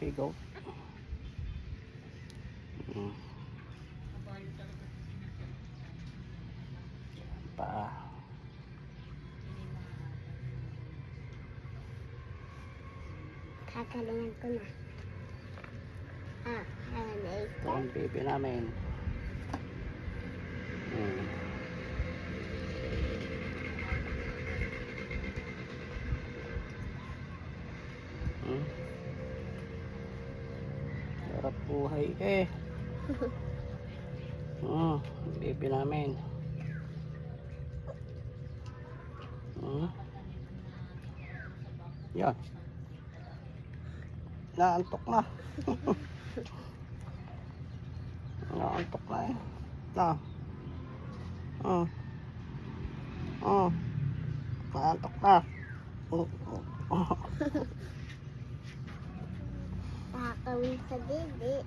sigaw. Mm. Pa. Kakalingan ko na. Ah, halay Ito ang baby namin. Mm. Hmm? Sarap buhay eh. Hmm, baby namin. Hmm? Yan. Naantok na. Naantok na eh. Na. Oh. Oh. Naantok na. Oh. Oh. Kakawin sa bibi.